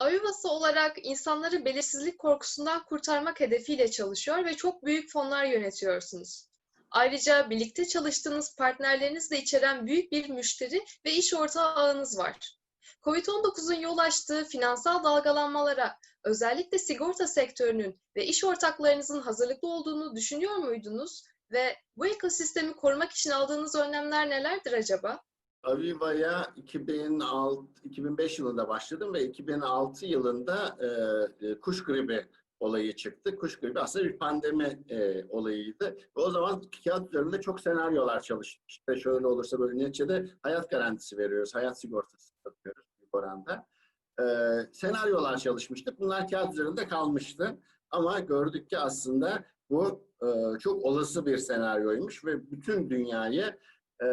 Ayuvası olarak insanları belirsizlik korkusundan kurtarmak hedefiyle çalışıyor ve çok büyük fonlar yönetiyorsunuz. Ayrıca birlikte çalıştığınız partnerleriniz de içeren büyük bir müşteri ve iş ortağı ağınız var. Covid-19'un yol açtığı finansal dalgalanmalara özellikle sigorta sektörünün ve iş ortaklarınızın hazırlıklı olduğunu düşünüyor muydunuz? Ve bu ekosistemi korumak için aldığınız önlemler nelerdir acaba? Aviva'ya 2006, 2005 yılında başladım ve 2006 yılında e, e, kuş gribi olayı çıktı. Kuş gribi aslında bir pandemi e, olayıydı. Ve o zaman kağıt üzerinde çok senaryolar çalıştık. İşte şöyle olursa böyle neticede hayat garantisi veriyoruz, hayat sigortası satıyoruz büyük oranda. E, senaryolar çalışmıştık. Bunlar kağıt üzerinde kalmıştı. Ama gördük ki aslında bu e, çok olası bir senaryoymuş ve bütün dünyayı e,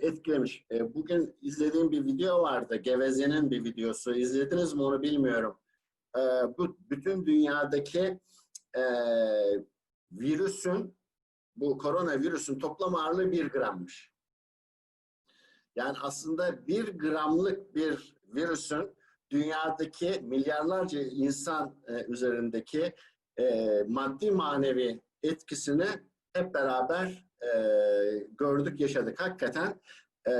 etkilemiş. E, bugün izlediğim bir video vardı. Geveze'nin bir videosu. İzlediniz mi onu bilmiyorum. E, bu bütün dünyadaki virüsün bu koronavirüsün toplam ağırlığı bir grammış. Yani aslında bir gramlık bir virüsün dünyadaki milyarlarca insan üzerindeki maddi manevi etkisini hep beraber e, gördük, yaşadık. Hakikaten e,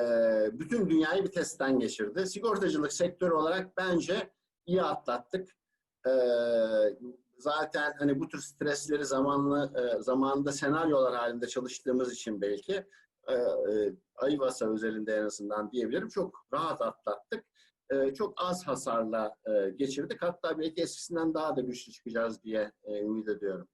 bütün dünyayı bir testten geçirdi. Sigortacılık sektörü olarak bence iyi atlattık. E, zaten hani bu tür stresleri zamanlı e, zamanında senaryolar halinde çalıştığımız için belki e, e, Ayvasa özelinde en azından diyebilirim. Çok rahat atlattık. E, çok az hasarla e, geçirdik. Hatta belki eskisinden daha da güçlü çıkacağız diye e, ümit ediyorum.